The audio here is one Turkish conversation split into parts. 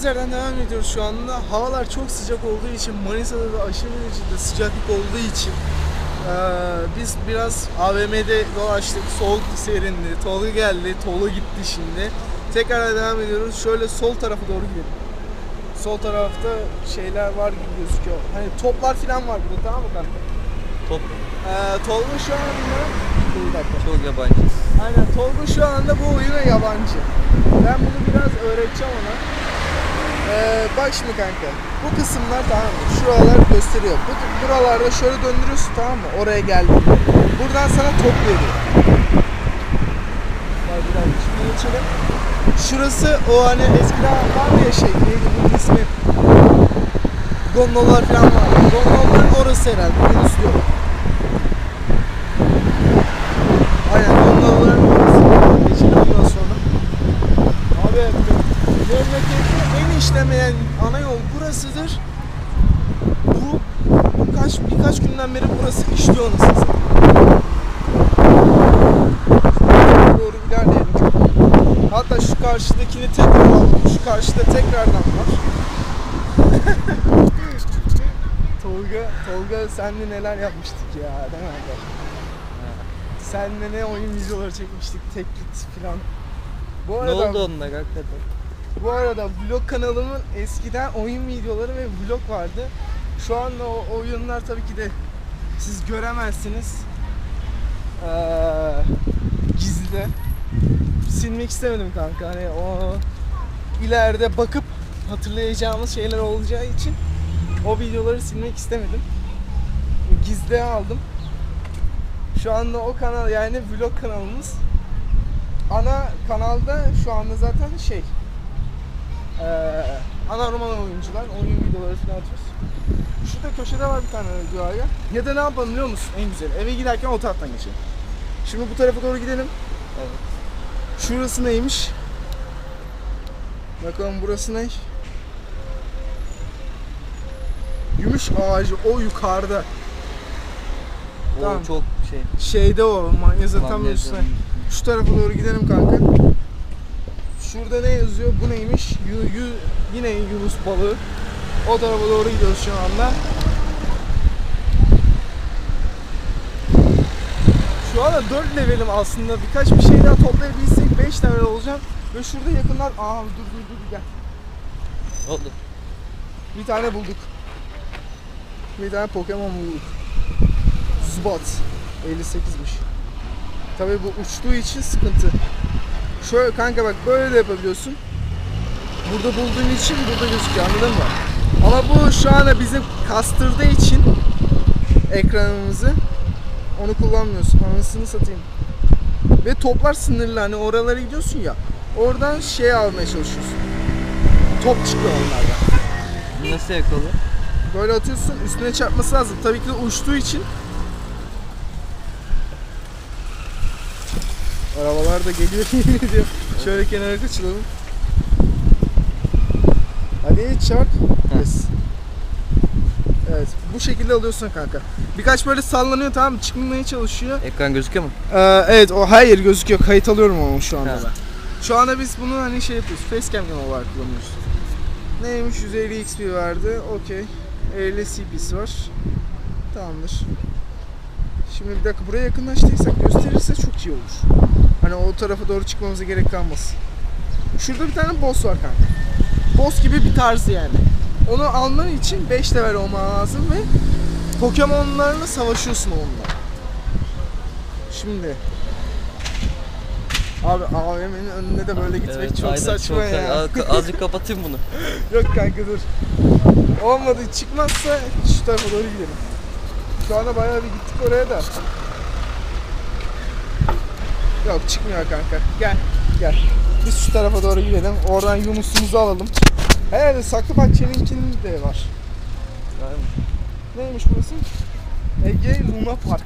kaldığımız yerden devam ediyoruz şu anda. Havalar çok sıcak olduğu için Manisa'da da aşırı derecede sıcaklık olduğu için eee, biz biraz AVM'de dolaştık. Soğuk serindi. Tolu geldi. Tolu gitti şimdi. Tekrar devam ediyoruz. Şöyle sol tarafa doğru gidelim. Sol tarafta şeyler var gibi gözüküyor. Hani toplar falan var burada tamam mı kanka? Top Eee Tolga şu anda... Dur dakika. çok yabancı. Aynen Tolga şu anda bu oyuna yabancı. Ben bunu biraz öğreteceğim ona. Ee, bak şimdi kanka. Bu kısımlar tamam mı? Şuralar gösteriyor. Bu, buralarda şöyle döndürüyorsun tamam mı? Oraya geldin. Buradan sana top veriyor. Bak bir şimdi geçelim. Şurası o hani eskiden var ya şey neydi bunun ismi? Gondollar falan var. Gondolların orası herhalde. Yunus diyor. Aynen onların orası. Geçelim ondan sonra. Abi memlekette en işlemeyen ana yol burasıdır. Bu birkaç birkaç günden beri burası işliyor nasıl Doğru ilerleyelim. Hatta şu karşıdakini tekrar alalım. Şu karşıda tekrardan var. Tolga, Tolga senle neler yapmıştık ya değil mi? Senle ne oyun videoları çekmiştik, teklit falan. Bu Ne arada, oldu onunla hakikaten? bu arada vlog kanalımın eskiden oyun videoları ve vlog vardı. Şu anda o oyunlar tabii ki de siz göremezsiniz. Ee, gizli. Silmek istemedim kanka. Hani o ileride bakıp hatırlayacağımız şeyler olacağı için o videoları silmek istemedim. Gizliye aldım. Şu anda o kanal yani vlog kanalımız. Ana kanalda şu anda zaten şey eee ana roman oyuncular oyun videoları falan atıyoruz. Şurada köşede var bir tane duaya. Ya da ne yapalım biliyor musun? En güzel. Eve giderken o taraftan geçelim. Şimdi bu tarafa doğru gidelim. Evet. Şurası neymiş? Bakalım burası ne? Gümüş ağacı o yukarıda. O Tamam. çok şey. Şeyde o manyazın tam üstüne. Şu tarafa doğru gidelim kanka. Şurada ne yazıyor? Bu neymiş? Yu- yu- yine Yunus balığı. O tarafa doğru gidiyoruz şu anda. Şu anda 4 levelim aslında. Birkaç bir şey daha toplayabilsek 5 level olacağım. Ve şurada yakınlar... Aa dur dur dur gel. Oldu. Bir tane bulduk. Bir tane Pokemon bulduk. Zubat. 58'miş. Tabii bu uçtuğu için sıkıntı. Şöyle kanka bak böyle de yapabiliyorsun. Burada bulduğun için burada gözüküyor anladın mı? Ama bu şu anda bizim kastırdığı için ekranımızı onu kullanmıyorsun. Anasını satayım. Ve toplar sınırlı hani oralara gidiyorsun ya. Oradan şey almaya çalışıyorsun. Top çıkıyor onlardan. Nasıl yakalı? Böyle atıyorsun üstüne çarpması lazım. Tabii ki de uçtuğu için. Arabalar da geliyor yemin ediyorum. Şöyle kenara kaçıralım. Hadi çarp. Yes. Evet bu şekilde alıyorsun kanka. Birkaç böyle sallanıyor tamam mı? Çıkmaya çalışıyor. Ekran gözüküyor mu? Ee, evet o hayır gözüküyor. Kayıt alıyorum ama şu anda Ha. ben. Şu anda biz bunu hani şey yapıyoruz. Facecam olarak kullanıyoruz. Neymiş 150 XP verdi. Okey. 50 CP'si var. Tamamdır. Şimdi bir dakika buraya yakınlaştıysak gösterirse çok iyi olur. Hani o tarafa doğru çıkmamıza gerek kalmaz. Şurada bir tane boss var kanka. Boss gibi bir tarzı yani. Onu alman için 5 level olman lazım ve Pokemon'larla savaşıyorsun onunla. Şimdi Abi AVM'nin önünde de böyle gitmek Evet, çok aynen, saçma çok ya. Az- Azıcık kapatayım bunu. Yok kanka dur. Olmadı çıkmazsa şu tarafa doğru gidelim. Şu anda bayağı bir gittik oraya da. Yok çıkmıyor kanka. Gel gel. Biz şu tarafa doğru gidelim. Oradan Yunus'umuzu alalım. Herhalde saklı bahçeninkinin de var. Neymiş burası? Ege Luna Park.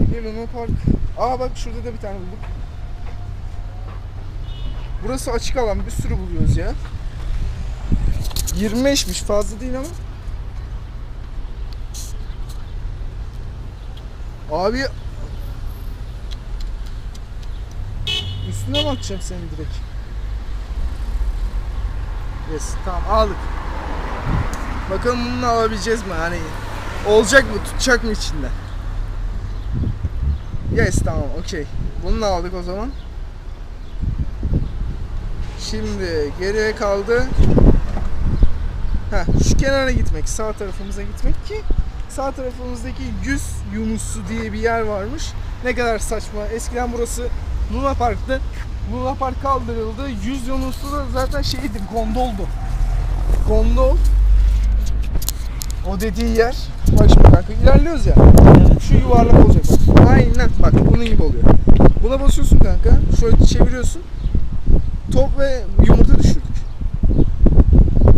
Ege Luna Park. Aa bak şurada da bir tane bulduk. Burası açık alan. Bir sürü buluyoruz ya. 25'miş fazla değil ama. Abi üstüne mi atacağım seni direkt? Yes tamam aldık. Bakalım bunu alabileceğiz mi? Hani olacak mı? Tutacak mı içinde? Yes tamam okey. Bunu aldık o zaman. Şimdi geriye kaldı. Heh, şu kenara gitmek, sağ tarafımıza gitmek ki sağ tarafımızdaki 100 Yunussu diye bir yer varmış. Ne kadar saçma. Eskiden burası Luna Park'tı. Luna Park kaldırıldı. 100 Yunuslu da zaten şeydi, gondoldu. Gondol. O dediği yer. Bak şimdi kanka ilerliyoruz ya. Şu yuvarlak olacak bak. Aynen bak bunun gibi oluyor. Buna basıyorsun kanka. Şöyle çeviriyorsun. Top ve yumurta düşürdük.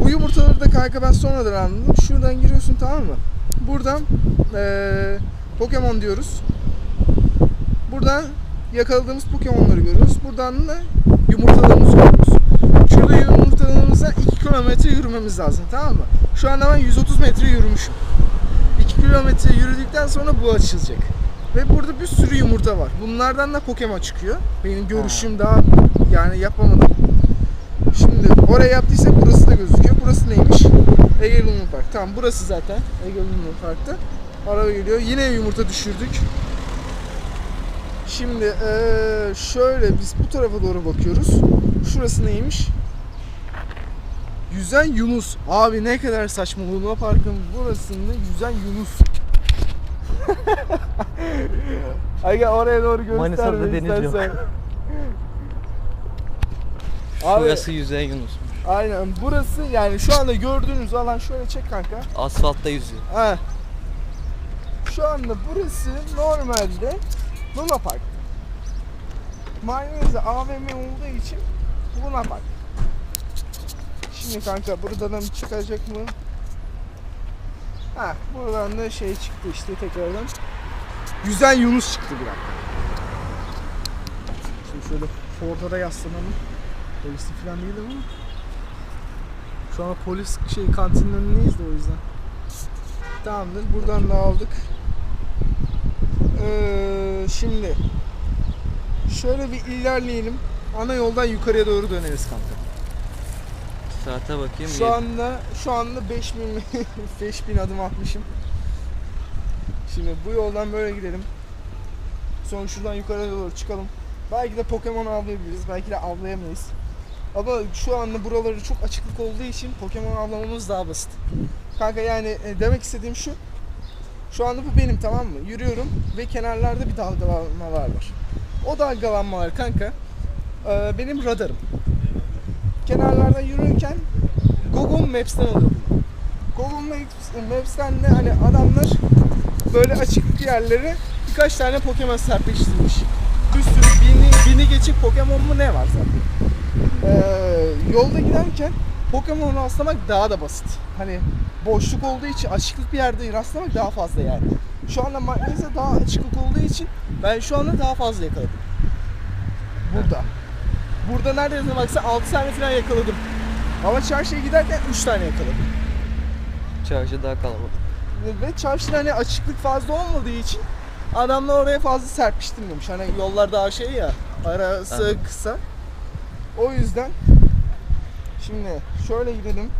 Bu yumurtaları da kanka ben sonradan anladım. Şuradan giriyorsun tamam mı? Buradan eee Pokemon diyoruz. Buradan yakaladığımız Pokemon'ları görüyoruz. Buradan da yumurtalarımızı görüyoruz. Şurada yumurtalarımıza 2 kilometre yürümemiz lazım tamam mı? Şu anda ben 130 metre yürümüşüm. 2 kilometre yürüdükten sonra bu açılacak. Ve burada bir sürü yumurta var. Bunlardan da Pokemon çıkıyor. Benim görüşüm daha yani yapamadım. Şimdi oraya yaptıysak burası da gözüküyor. Burası neymiş? Ege Park. Tamam burası zaten Ege Park'ta. Araba geliyor. Yine yumurta düşürdük. Şimdi eee, şöyle biz bu tarafa doğru bakıyoruz. Şurası neymiş? Yüzen Yunus. Abi ne kadar saçma. Luna Park'ın burasında yüzen Yunus. Aga oraya doğru göster. Manisa'da be deniz yok. istersen. Abi Burası yüzen Yunus. aynen burası yani şu anda gördüğünüz alan şöyle çek kanka. Asfaltta yüzüyor. Ha. Şu anda burası normalde Luna Park. Mayonezde AVM olduğu için Luna Park. Şimdi kanka buradan çıkacak mı? Ha, buradan da şey çıktı işte tekrardan. Yüzen Yunus çıktı bir dakika. Şimdi şöyle Ford'a da yaslanalım. Polisi falan değilim ama. Şu an polis şey kantinin önündeyiz de o yüzden. Tamamdır. Buradan da aldık. Ee, şimdi şöyle bir ilerleyelim. Ana yoldan yukarıya doğru döneriz kanka. Saate bakayım. Şu anda şu anda 5000 5000 adım atmışım. Şimdi bu yoldan böyle gidelim. Sonra şuradan yukarıya doğru çıkalım. Belki de Pokemon avlayabiliriz. Belki de avlayamayız. Ama şu anda buraları çok açıklık olduğu için Pokemon avlamamız daha basit. Kanka yani e, demek istediğim şu. Şu anda bu benim tamam mı? Yürüyorum ve kenarlarda bir dalgalanmalar var. O dalgalanmalar kanka e, benim radarım. Kenarlarda yürürken Google Maps'ten alıyorum. Google Maps, Maps'ten de hani adamlar böyle açık yerlere birkaç tane Pokemon serpiştirmiş. Bir sürü bini, bini geçik Pokemon mu ne var zaten. Ee, yolda giderken Pokemon rastlamak daha da basit. Hani boşluk olduğu için açıklık bir yerde rastlamak daha fazla yani. Şu anda Magnezya daha açıklık olduğu için ben şu anda daha fazla yakaladım. Burada. Burada neredeyse baksa 6 tane falan yakaladım. Ama çarşıya giderken 3 tane yakaladım. Çarşı daha kalabalık. Ve çarşıda hani açıklık fazla olmadığı için adamlar oraya fazla serpiştirmemiş. Hani yollar daha şey ya arası Anladım. kısa. O yüzden şimdi şöyle gidelim.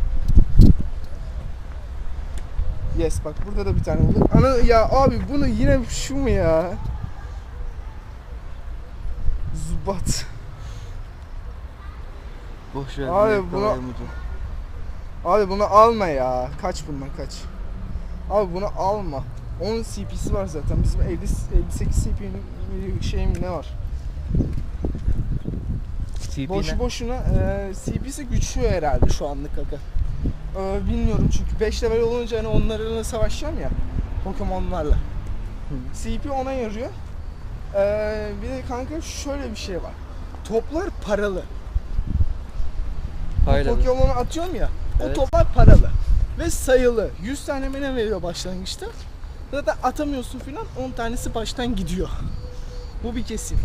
Yes bak burada da bir tane oldu. Ana ya abi bunu yine şu mu ya? Zubat. Boş ver. Abi ucu. Abi bunu alma ya. Kaç bundan kaç. Abi bunu alma. 10 CP'si var zaten. Bizim 50, 58 CP'nin şey mi ne var? TP Boşu boşuna e, CP'si güçlü herhalde şu anlık kaka. E, bilmiyorum çünkü 5 level olunca hani onlarla savaşacağım ya Pokemon'larla. CP ona yarıyor. E, bir de kanka şöyle bir şey var. Toplar paralı. Payladı. Pokemon'u atıyorum ya. O Evet. toplar paralı. Ve sayılı. 100 tane mi ne veriyor başlangıçta. Zaten atamıyorsun filan 10 tanesi baştan gidiyor. Bu bir kesin.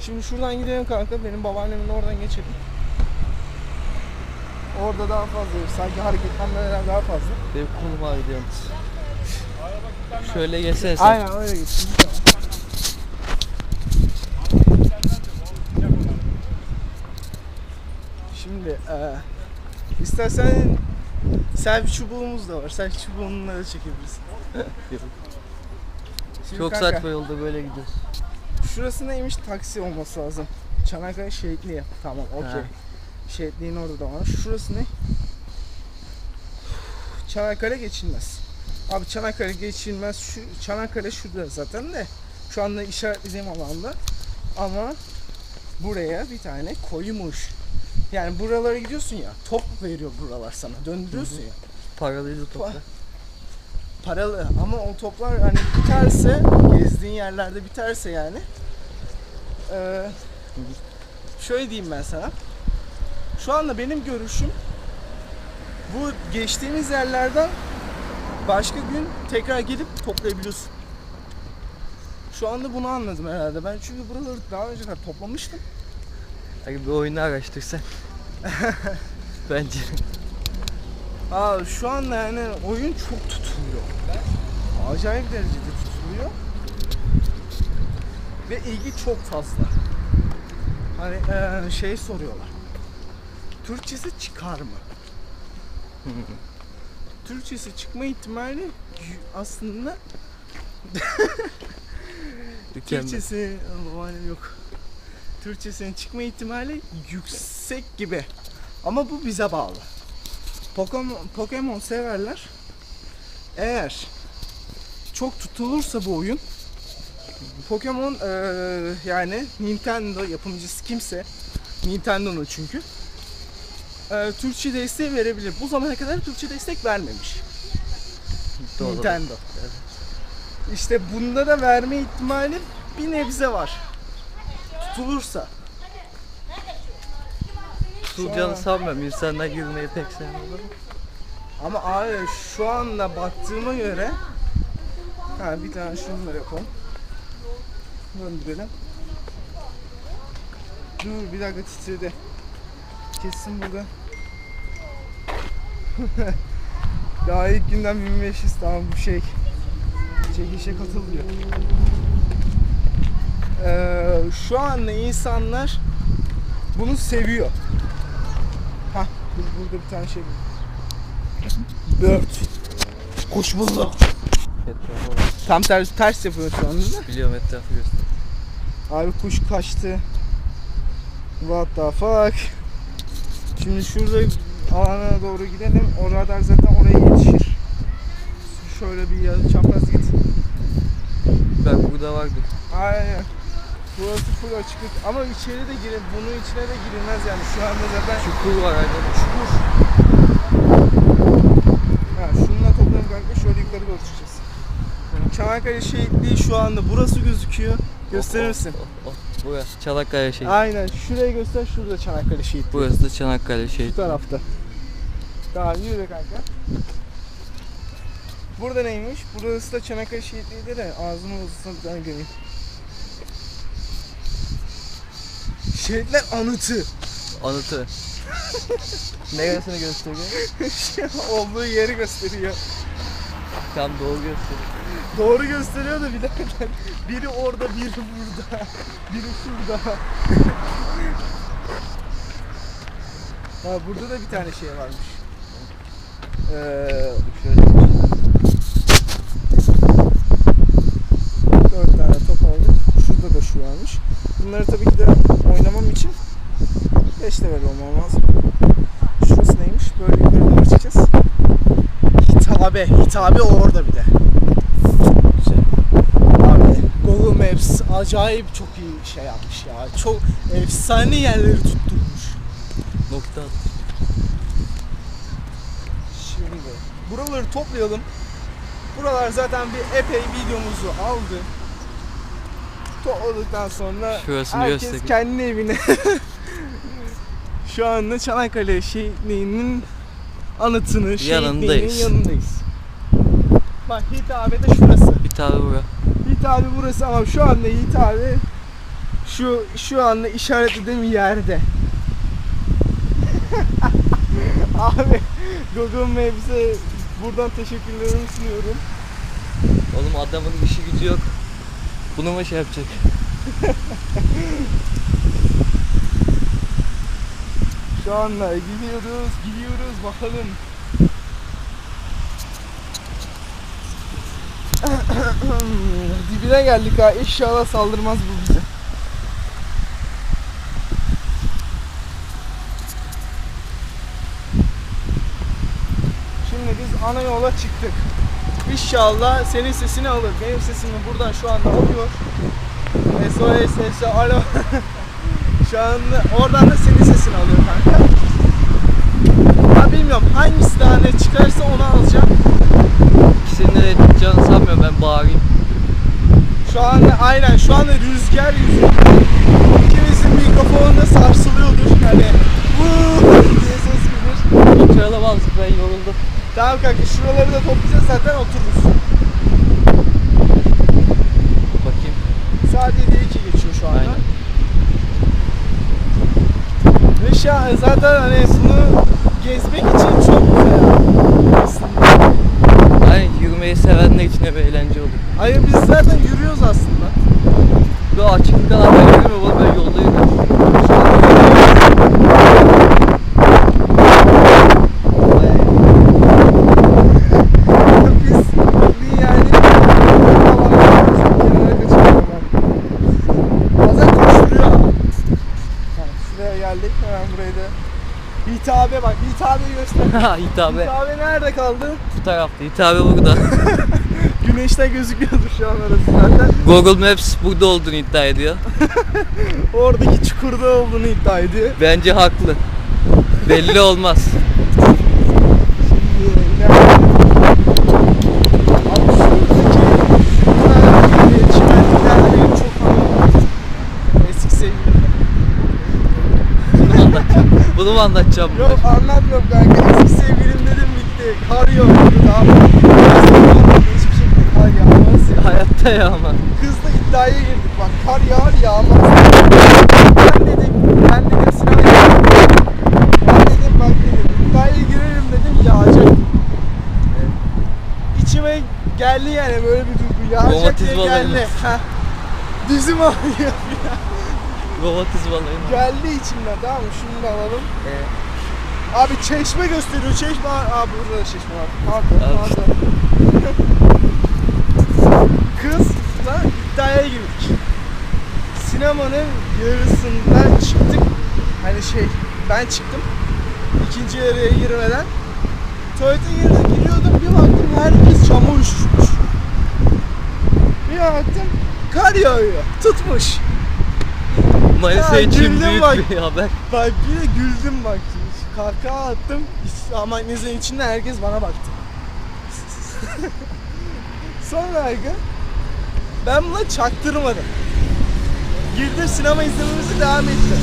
Şimdi şuradan gidelim kanka. Benim babaannemin oradan geçelim. Orada daha fazla. Sanki hareketlenmeler daha fazla. Benim kolum ağrıyor yalnız. Şöyle geçsene sen. Aynen öyle geçsin. Şimdi eee İstersen selfie çubuğumuz da var. Selfie çubuğunla da çekebilirsin. Çok kanka, saçma yolda böyle gidiyoruz. Şurası neymiş? Taksi olması lazım. Çanakkale Şehitliği. Tamam okey. Şehitliğin orada da var. Şurası ne? Çanakkale geçilmez. Abi Çanakkale geçilmez. Şu Çanakkale şurada zaten de. Şu anda işaretlediğim alanda. Ama buraya bir tane koymuş. Yani buralara gidiyorsun ya. Top veriyor buralar sana. Döndürüyorsun ya. Paralıydı topla. Paralı ama o toplar hani biterse gezdiğin yerlerde biterse yani eee, şöyle diyeyim ben sana şu anda benim görüşüm bu geçtiğimiz yerlerden başka gün tekrar gelip toplayabiliyorsun. Şu anda bunu anladım herhalde. Ben çünkü buraları daha önceden toplamıştım. Hadi bir oyunu araştırsan. Bence. Aa şu anda yani oyun çok tutuluyor. Acayip derecede tutuluyor. Ve ilgi çok fazla. Hani eee, şey soruyorlar. Türkçesi çıkar mı? Türkçesi çıkma ihtimali aslında. Türkçesi babaannem yok. Türkçesinin çıkma ihtimali yüksek gibi. Ama bu bize bağlı. Pokemon, Pokemon severler. Eğer çok tutulursa bu oyun Pokemon eee, yani Nintendo yapımcısı kimse Nintendo'nun çünkü eee, Türkçe desteği verebilir. Bu zamana kadar Türkçe destek vermemiş. Doğru. Nintendo. İşte bunda da verme ihtimali bir nebze var. Tutulursa. Tutulacağını sanmıyorum. İnsanlar girmeyi pek sevmiyorlar. Ama abi şu anda baktığıma göre ha bir tane şunları yapalım. Döndürelim. Dur bir dakika titredi. Kesin burada. Daha ilk günden 1500 tamam bu şey. Çekişe katılıyor. Ee, şu anda insanlar bunu seviyor. Hah bur- burada bir tane şey Bird. Kuş buldu. Tam ters ters yapıyor şu anda da. Biliyorum etrafı göster. Abi kuş kaçtı. What the fuck. Şimdi şurada alana doğru gidelim. O radar zaten oraya yetişir. Şöyle bir ya- çapraz git. Bak burada vardı. Aynen. Burası full açıklık ama içeri de girin. Bunun içine de girilmez yani. Şu anda zaten Çukur var aynen. çukur. Ha, şununla toplanıp kanka şöyle yukarı doğru çıkacağız. Çanakkale şehitliği şu anda burası gözüküyor. Gösterir Oh, misin? oh, oh, oh. Burası Çanakkale şey. Aynen. Şuraya göster. Şurada Çanakkale şehitliği. Burası da Çanakkale şey. Bu tarafta. Tamam yürü kanka. Burada neymiş? Burası da Çanakkale şehitliği de ağzımı uzasın bir tane göreyim. Şehitler anıtı. Anıtı. Neresini gösteriyor? Olduğu yeri gösteriyor. Tam doğru gösteriyor. Doğru gösteriyor da birader. Biri orada, biri burada. Biri şurada. ha burada da bir tane şey varmış. Ee. Dört tane top aldık. Şurada da şu varmış. Bunları tabii ki de oynamam için 5 level olmam lazım. Şurası neymiş? Böyle yukarı doğru çıkacağız. Hitabe. Hitabe orada bir de. Güzel. Abi Google Maps acayip çok iyi şey yapmış ya. Çok efsane yerleri tutturmuş. Nokta. Şimdi buraları toplayalım. Buralar zaten bir epey videomuzu aldı. Topladıktan sonra Şurasını herkes göstereyim. kendi evine şu anda Çanakkale şehitliğinin anıtını, şehitliğinin Yanındayız. yanındayız. Bak hitabe de şurası. Bir tane bura. Hitabe burası ama şu anda hitabe şu şu anda işaretlediğim yerde. Abi Google Maps'e buradan teşekkürlerimi sunuyorum. Oğlum adamın işi gücü yok. Bunu mu şey yapacak? Şu anda gidiyoruz, gidiyoruz bakalım. Dibine geldik ha. İnşallah saldırmaz bu bize. Şimdi biz ana yola çıktık. İnşallah senin sesini alır. Benim sesimi buradan şu anda alıyor. SOS, SOS, alo. şu anda oradan da senin sesini alıyor kanka. Ha bilmiyorum hangisi daha ne çıkarsa onu alacağım. De tutacağını sanmıyorum ben bağırayım. Şu anda aynen şu anda rüzgar yüzünden ikimizin mikrofonu da sarsılıyordur. Hani vuuu diye ses gelir. Hiç alamazdık ben yoruldum. Tamam kanka şuraları da toplayacağız zaten otururuz. Bakayım. Saat 7'ye 2 geçiyor şu anda. Aynen. Ve şu an zaten hani bunu gezmek için çok güzel aslında. Aynen yürümeyi sevenler için hep eğlence olur. Hayır biz zaten yürüyoruz aslında. Bu açıklık alan ben yürümüyorum oğlum ben yolda yürüyorum. Şu an biz bir yani kenara kaçırıyorum ben. Bazen koşturuyor ama. Ha, Şuraya geldik hemen burayı da Hitabe bak hitabeyi hitabe. Hitabe nerede kaldı? Bu tarafta. Hitabe burada. Güneşte gözüküyordur şu an orası zaten. Google Maps burada olduğunu iddia ediyor. Oradaki çukurda olduğunu iddia ediyor. Bence haklı. Belli olmaz. Şimdi ileride- Abi şuradaki şurada çimenlikler benim çok anlamam. Eski sevgilim. Bunu mu mu anlatacağım? Yok anlatmıyorum kanka. Eski sevgilim dedim bitti. Kar daha. Hiçbir şekilde kar yağmaz ya. Hayatta ya ama. Kızla iddiaya girdik bak. Kar yağar yağmaz. Ben dedim, ben dedim sinemaya Ben dedim bak dedim. İddiaya girerim dedim yağacak. İçime geldi yani böyle bir duygu. Yağacak diye Romatizma geldi. olayı. Heh. Dizim ağrıyor. Romatizmalayım. geldi içimden tamam mı? Şunu da alalım. Abi çeşme gösteriyor. Çeşme. Aa burada da çeşme var. Pardon. Al Pardon. Kızla iddiaya girdik. Sinemanın yarısından çıktık. Hani şey ben çıktım. İkinci yarıya girmeden. Tuvalete girdim, giriyordum bir baktım herkes cama üşüşmüş. Bir baktım kar yağıyor. Tutmuş. Manisa için büyük bak. bir haber. Bak bir de güldüm bak. Kahkaha attım. Ama neyse içinde herkes bana baktı. Sonra aga ben buna çaktırmadım. Girdim sinema izlememizi devam ettim.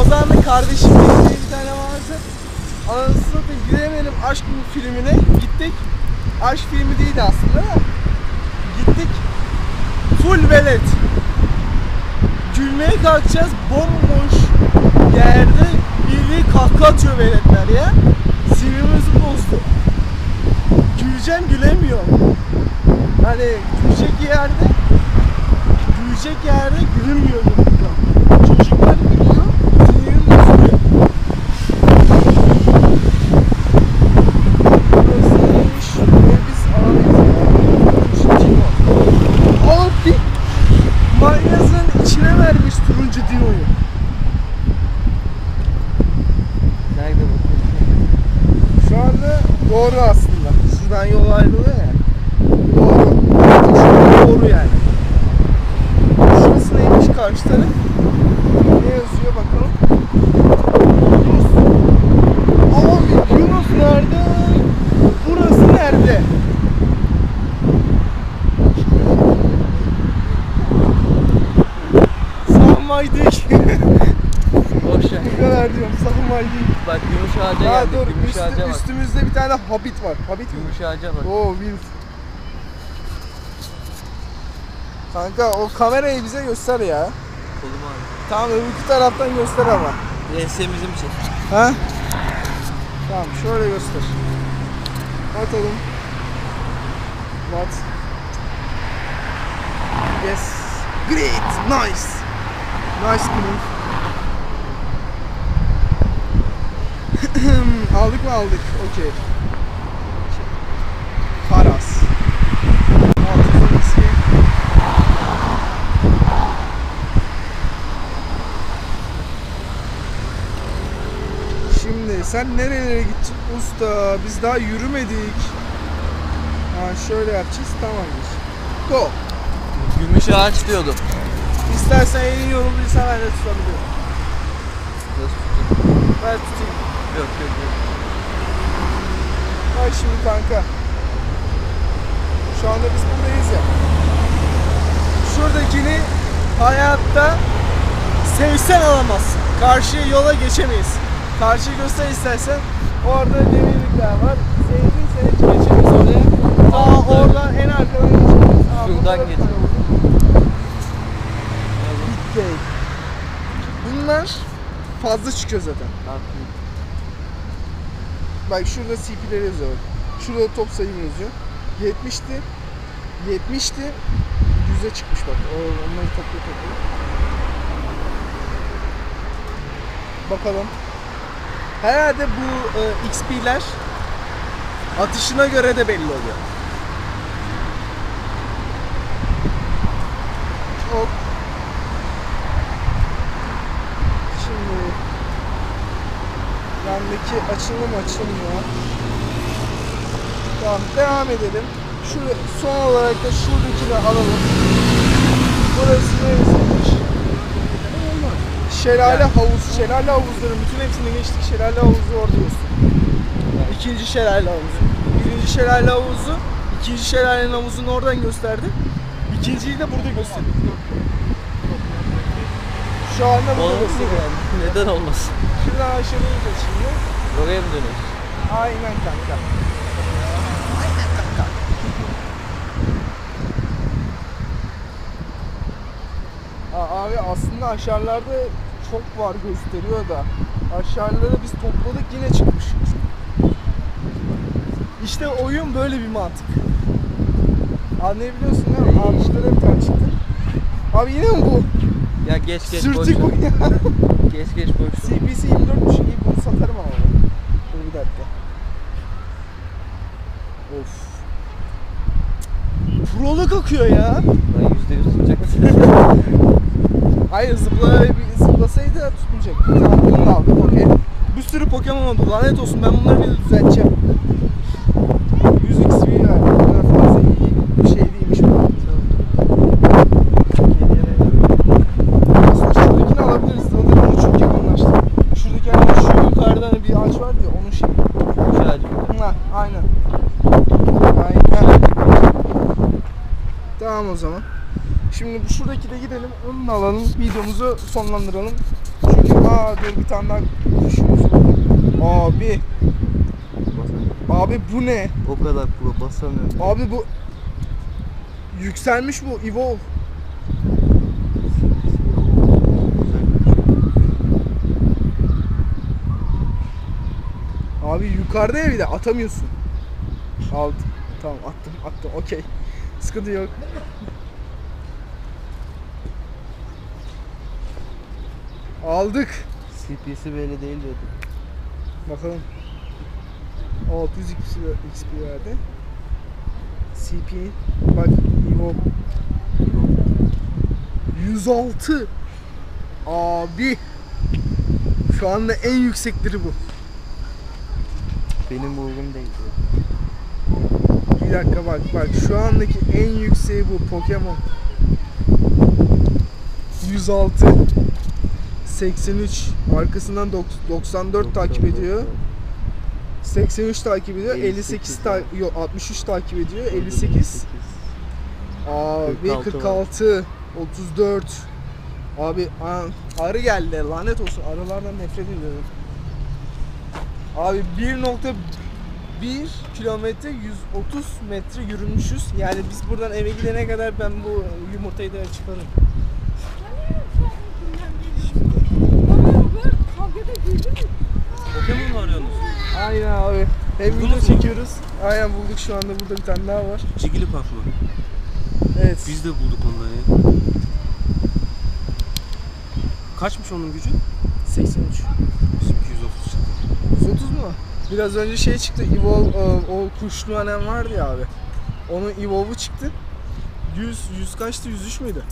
O zaman da kardeşim diye bir tane vardı. Anasını satayım gidemedim aşk filmine gittik. Aşk filmi değildi aslında da. Gittik. Full velet. Gülmeye kalkacağız bomboş yerde biri kahkaha atıyor veletler ya. Sinirimizi bozdu. Güleceğim gülemiyorum. Hani gülecek yerde gülecek yerde gülünmüyor burada. Çocuklar gülüyor, sinirim bozuluyor. Burası neymiş? Ve biz ağlayız. Abi Mayonezin içine vermiş turuncu dinoyu. Nerede bu? Şu anda doğru aslında. Şuradan yol ayrılıyor ya. Doğru. Şu doğru yani. Şurası neymiş karşı taraf? Ne yazıyor bakalım. Yunus. Abi Yunus nerede? Burası nerede? Sahmaydık. Boş ver. Bu kadar diyorum sahmaydık. Bak gümüş ağaca Aa geldik. dur Gümüş üstü- ağaca bak. üstümüzde bir tane hobbit var. Hobbit mi? Gümüş ağaca bak. Oo wild. Kanka o kamerayı bize göster ya. Kolum ağrıyor. Tamam öbür taraftan göster ama. Ensemizin bir şey. Ha? Tamam şöyle göster. Atalım. What? Yes. Great. Nice. Nice move. aldık mı aldık. Okey. Faras. Şimdi sen nerelere gittin usta? Biz daha yürümedik. Ha şöyle yapacağız tamamdır. Go. Gümüş ağaç diyordum. İstersen yolu bilsen ben de tutabilirim. Nasıl tutayım? Ben tutayım. Yok yok yok. Bak şimdi kanka. Şu anda biz buradayız ya. Şuradakini hayatta sevsen alamazsın. Karşıya yola geçemeyiz. Karşıyı göster istersen. Orada demirlikler var. Zeytin seni geçemeyiz oraya. Aa oradan en arkadan geçemeyiz. Aa, Şuradan burada Bitti. Bunlar fazla çıkıyor zaten. Bak şurada CP'leri yazıyor. Şurada top sayım yazıyor. 70'ti. 70'ti. 100'e çıkmış bak. O, onları topla topla. Bakalım. Herhalde bu e, XP'ler atışına göre de belli oluyor. Hop. Şimdi Yandaki açıldı mı açılmıyor. Tamam devam edelim. Şu son olarak da şuradakini alalım. Burası neresiymiş? Şelale havuz. Şelale havuzların bütün hepsini geçtik. Şelale havuzu orada gösteriyor. İkinci şelale havuzu. Birinci şelale havuzu. ikinci şelalenin havuzunu oradan gösterdi. İkinciyi de burada gösteriyor. Şu anda burada yani. Neden olmasın? Şuradan aşağı ineceğiz şimdi. Oraya mı dönüyoruz? Aynen kanka. Aa, abi aslında aşağılarda çok var gösteriyor da aşağıları biz topladık yine çıkmış. İşte oyun böyle bir mantık. Anlayabiliyorsun değil mi? Şurada bir tane çıktı. Abi yine mi bu? Ya geç geç Sürtük bu ya. Geç geç boş ver. CPC 24'müş iyi bunu satarım ama. Dur bir dakika. Of. Proluk akıyor ya. Ben yüzde yüz tutacak Hayır zıpla, zıplasaydı tutmayacak. Tamam bunu da aldık okey. Bir sürü Pokemon oldu lanet olsun ben bunları bir düzelteceğim. 100 XP verdi. Bu kadar fazla iyi bir şey değilmiş bu. Aslında şuradakini alabiliriz. Zaten onu çok yakınlaştı. Şuradaki hani şu yukarıda hani bir ağaç var ya onun şeyi. Gümüş ağacı? Ha, aynen. Aynen. Tamam o zaman. Şimdi bu şuradaki de gidelim. Onu da alalım. Videomuzu sonlandıralım. Çünkü aa dur bir tane daha var. Abi. Abi bu ne? O kadar pro basamıyorum. Abi bu yükselmiş bu Evolve. Abi yukarıda ya bir de atamıyorsun. Aldım. Tamam attım attım okey. Sıkıntı yok. Aldık. CP'si belli değil dedi. Bakalım. 600 XP, XP verdi. CP bak Evo 106 Abi Şu anda en yüksekleri bu. Benim uygun değil. Bir dakika bak bak şu andaki en yükseği bu Pokemon. 106 83 arkasından dok- 94 takip ediyor. 83 takip ediyor. 58 58 ta- yok 63 takip ediyor. 58 Abi 46 46 34 Abi arı geldi lanet olsun arılardan nefret ediyorum. Abi 1.1 kilometre 130 metre yürümüşüz. Yani biz buradan eve gidene kadar ben bu yumurtayı da çıkarım. Pokemon mu arıyorsunuz? Aynen abi. Hem Buldunuz video mu? çekiyoruz. Aynen bulduk şu anda burada bir tane daha var. Jigglypuff mı? Evet. Biz de bulduk onları ya. Kaçmış onun gücü? 83. Bizimki 130 çıktı. 130 mu? Biraz önce şey çıktı. Evolve o, o kuşlu anem vardı ya abi. Onun Evolve'u çıktı. 100 100 kaçtı? 103 müydü?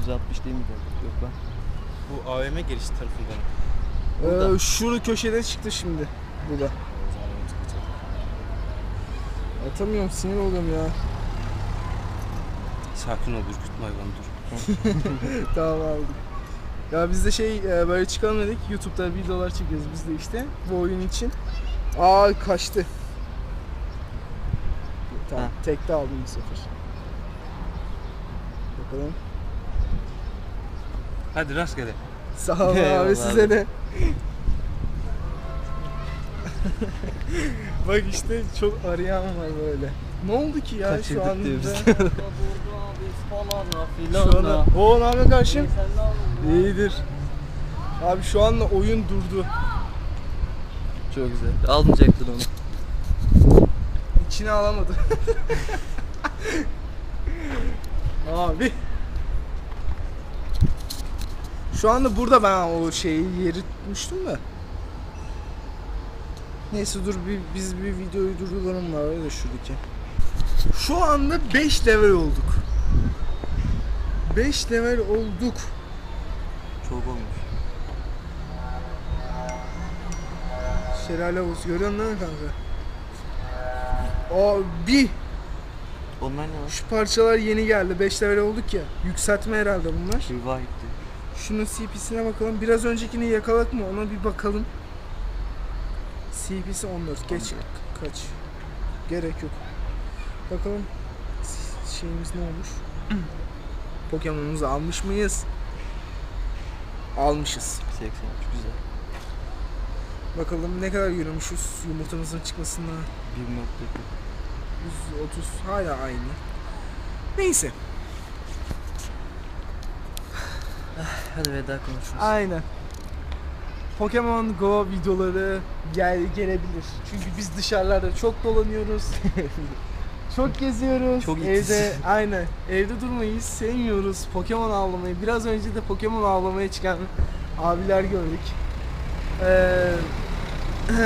160 değil miydi? Yok lan. Bu AVM giriş tarafında. Burada. Ee, şurada köşede çıktı şimdi. Bu da. Atamıyorum sinir oluyorum ya. Sakin ol ürkütme hayvanı dur. tamam aldık. Ya biz de şey e, böyle çıkalım dedik. YouTube'da videolar çekiyoruz biz de işte bu oyun için. Aa kaçtı. Tamam Ha. tekte aldım bu sefer. Bakalım. Hadi rastgele. Sağ ol Eyvallah abi size abi. de. Bak işte çok arayan var böyle. Ne oldu ki ya şu Kaçırdık anda? diyor biz. Şu anda. Oo ne yapıyorsun kardeşim? İyidir. Abi şu anda oyun durdu. Çok güzel. Almayacaktın onu. İçine alamadı. Abi. Şu anda burada ben o şeyi yeri tutmuştum da. Neyse dur bir, biz bir videoyu durduralım var öyle şuradaki. Şu anda 5 level olduk. 5 level olduk. Çok olmuş. Şelale havuzu görüyorsun mi kanka? Abi Onlar ne var? şu parçalar yeni geldi. 5 level olduk ya. Yükseltme herhalde bunlar. Revive'di. Şunun CP'sine bakalım. Biraz öncekini yakaladık mı ona bir bakalım. CP'si 14. Geç kaç? Gerek yok. Bakalım şeyimiz ne olmuş? Pokemon'umuzu almış mıyız? Almışız. 83 güzel. Bakalım ne kadar yürümüşüz yumurtamızın çıkmasına. 1.40. 130 hala aynı. Neyse. Hadi veda konuşuruz. Aynen. Pokemon Go videoları gel gelebilir. Çünkü biz dışarılarda çok dolanıyoruz. çok geziyoruz. Çok evde aynen. Evde durmayı sevmiyoruz. Pokemon avlamayı. Biraz önce de Pokemon avlamaya çıkan abiler gördük. Ee,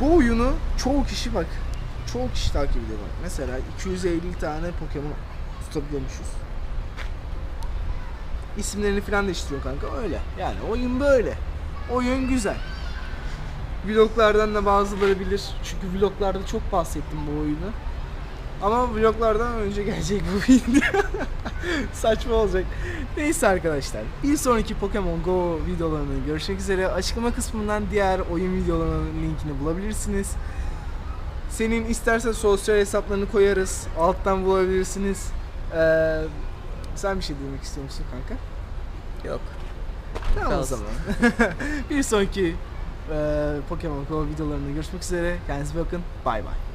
bu oyunu çoğu kişi bak çoğu kişi takip ediyor bak. Mesela 250 tane Pokemon tutabiliyormuşuz isimlerini falan değiştiriyor kanka öyle. Yani oyun böyle. Oyun güzel. Vloglardan da bazıları bilir. Çünkü vloglarda çok bahsettim bu oyunu. Ama vloglardan önce gelecek bu video. Saçma olacak. Neyse arkadaşlar. Bir sonraki Pokemon Go videolarını görüşmek üzere. Açıklama kısmından diğer oyun videolarının linkini bulabilirsiniz. Senin istersen sosyal hesaplarını koyarız. Alttan bulabilirsiniz. Ee, sen bir şey demek istiyor musun kanka? Yok. Tamam o zaman. bir sonraki e, Pokemon Go videolarında görüşmek üzere. Kendinize bakın. Bay bay.